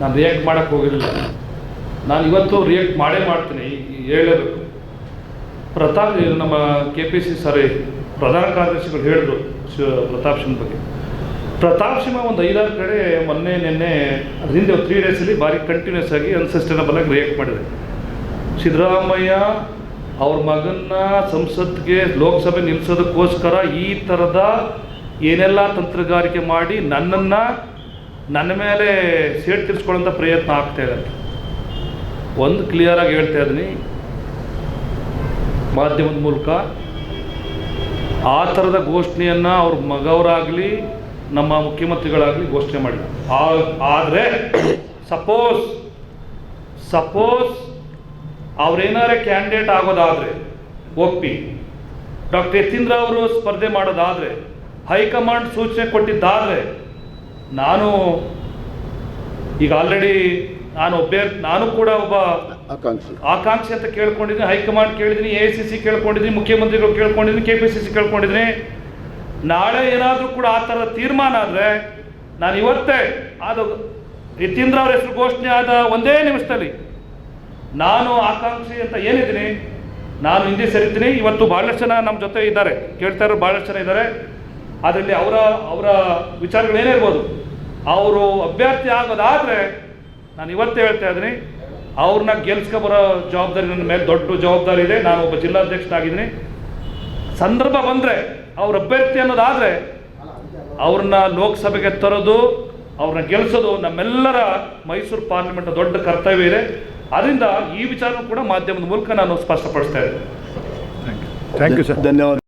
ನಾನು ರಿಯಾಕ್ಟ್ ಮಾಡೋಕ್ಕೆ ಹೋಗಿರಲಿಲ್ಲ. ನಾನು ಇವತ್ತು ರಿಯಾಕ್ಟ್ ಮಾಡೇ ಮಾಡ್ತೀನಿ ಹೇಳಬೇಕು. ಪ್ರತಾಪ್ ನಮ್ಮ ಕೆ ಪಿ ಸಿ ಸಾರಿ, ಪ್ರಧಾನ ಕಾರ್ಯದರ್ಶಿಗಳು ಹೇಳಿದ್ರು ಶಿವ ಪ್ರತಾಪ್ ಸಿಂಹ ಬಗ್ಗೆ. ಪ್ರತಾಪ್ ಸಿಂಹ ಒಂದು ಐದಾರು ಕಡೆ ಮೊನ್ನೆ, ನಿನ್ನೆ ಅದ್ರ ಹಿಂದೆ ತ್ರೀ ಡೇಸಲ್ಲಿ ಭಾರಿ ಕಂಟಿನ್ಯೂಸ್ ಆಗಿ ಅನ್ಸಸ್ಟೇನಬಲ್ ಆಗಿ ರಿಯಾಕ್ಟ್ ಮಾಡಿದೆ. ಸಿದ್ದರಾಮಯ್ಯ ಅವ್ರ ಮಗನ್ನ ಸಂಸತ್ಗೆ, ಲೋಕಸಭೆ ನಿಲ್ಲಿಸೋದಕ್ಕೋಸ್ಕರ ಈ ಥರದ ಏನೆಲ್ಲ ತಂತ್ರಗಾರಿಕೆ ಮಾಡಿ ನನ್ನನ್ನು ನನ್ನ ಮೇಲೆ ಸೇಟ್ ತಿರ್ಸ್ಕೊಳ್ಳೋಂಥ ಪ್ರಯತ್ನ ಆಗ್ತಾ ಇದೆ ಒಂದು ಕ್ಲಿಯರಾಗಿ ಹೇಳ್ತಾ ಇದ್ದೀನಿ. ಮಾಧ್ಯಮದ ಮೂಲಕ ಆ ಥರದ ಘೋಷಣೆಯನ್ನು ಅವ್ರ ಮಗವರಾಗಲಿ, ನಮ್ಮ ಮುಖ್ಯಮಂತ್ರಿಗಳಾಗಲಿ ಘೋಷಣೆ ಮಾಡಿಲ್ಲ ಆದರೆ ಸಪೋಸ್ ಸಪೋಸ್ ಅವ್ರೇನಾರೇ ಕ್ಯಾಂಡಿಡೇಟ್ ಆಗೋದಾದರೆ ಒಪ್ಪಿ ಡಾಕ್ಟರ್ ಯತೀಂದ್ರ ಅವರು ಸ್ಪರ್ಧೆ ಮಾಡೋದಾದರೆ, ಹೈಕಮಾಂಡ್ ಸೂಚನೆ ಕೊಟ್ಟಿದ್ದಾದರೆ ನಾನು ಈಗ ಆಲ್ರೆಡಿ ನಾನು ಒಬ್ಬೇ ನಾನು ಕೂಡ ಒಬ್ಬ ಆಕಾಂಕ್ಷಿ. ಆಕಾಂಕ್ಷಿ ಅಂತ ಕೇಳ್ಕೊಂಡಿದ್ದೀನಿ ಹೈಕಮಾಂಡ್ ಕೇಳಿದ್ದೀನಿ ಎ ಸಿ ಸಿ ಕೇಳ್ಕೊಂಡಿದ್ದೀನಿ ಮುಖ್ಯಮಂತ್ರಿಗಳು ಕೇಳ್ಕೊಂಡಿದ್ದೀನಿ ಕೆ ಪಿ ಸಿ ಸಿ ಕೇಳ್ಕೊಂಡಿದ್ದೀನಿ. ನಾಳೆ ಏನಾದರೂ ಕೂಡ ಆ ಥರದ ತೀರ್ಮಾನ ಆದರೆ ನಾನು ಇವತ್ತೇ ಅದು ಯತೀಂದ್ರ ಅವ್ರ ಹೆಸರು ಘೋಷಣೆ ಆದ ಒಂದೇ ನಿಮಿಷದಲ್ಲಿ ನಾನು ಆಕಾಂಕ್ಷಿ ಅಂತ ಏನಿದ್ದೀನಿ ನಾನು ಹಿಂದೆ ಸರಿತೀನಿ ಇವತ್ತು ಭಾಳಷ್ಟು ಜನ ನಮ್ಮ ಜೊತೆ ಇದ್ದಾರೆ. ಕೇಳ್ತಾ ಇರೋ ಭಾಳಷ್ಟು ಜನ ಇದ್ದಾರೆ. ಅದರಲ್ಲಿ ಅವರ ಅವರ ವಿಚಾರಗಳು ಏನೇ ಇರ್ಬೋದು ಅವರು ಅಭ್ಯರ್ಥಿ ಆಗೋದಾದರೆ ನಾನು ಇವತ್ತೇ ಹೇಳ್ತಾ ಇದ್ದೀನಿ ಅವ್ರನ್ನ ಗೆಲ್ಸ್ಕೊಬರೋ ಜವಾಬ್ದಾರಿ ನನ್ನ ಮೇಲೆ ದೊಡ್ಡ ಜವಾಬ್ದಾರಿ ಇದೆ ನಾನು ಒಬ್ಬ ಜಿಲ್ಲಾಧ್ಯಕ್ಷನಾಗಿದ್ದೀನಿ. ಸಂದರ್ಭ ಬಂದರೆ ಅವ್ರ ಅಭ್ಯರ್ಥಿ ಅನ್ನೋದಾದರೆ ಅವ್ರನ್ನ ಲೋಕಸಭೆಗೆ ತರೋದು ಅವ್ರನ್ನ ಗೆಲ್ಲಿಸೋದು ನಮ್ಮೆಲ್ಲರ ಮೈಸೂರು ಪಾರ್ಲಿಮೆಂಟ್ನ ದೊಡ್ಡ ಕರ್ತವ್ಯ ಇದೆ. ಅದರಿಂದ ಈ ವಿಚಾರ ಕೂಡ ಮಾಧ್ಯಮದ ಮೂಲಕ ನಾನು ಸ್ಪಷ್ಟಪಡಿಸ್ತಾ ಇದ್ದೀನಿ. ಥ್ಯಾಂಕ್ ಯು ಸರ್ ಧನ್ಯವಾದ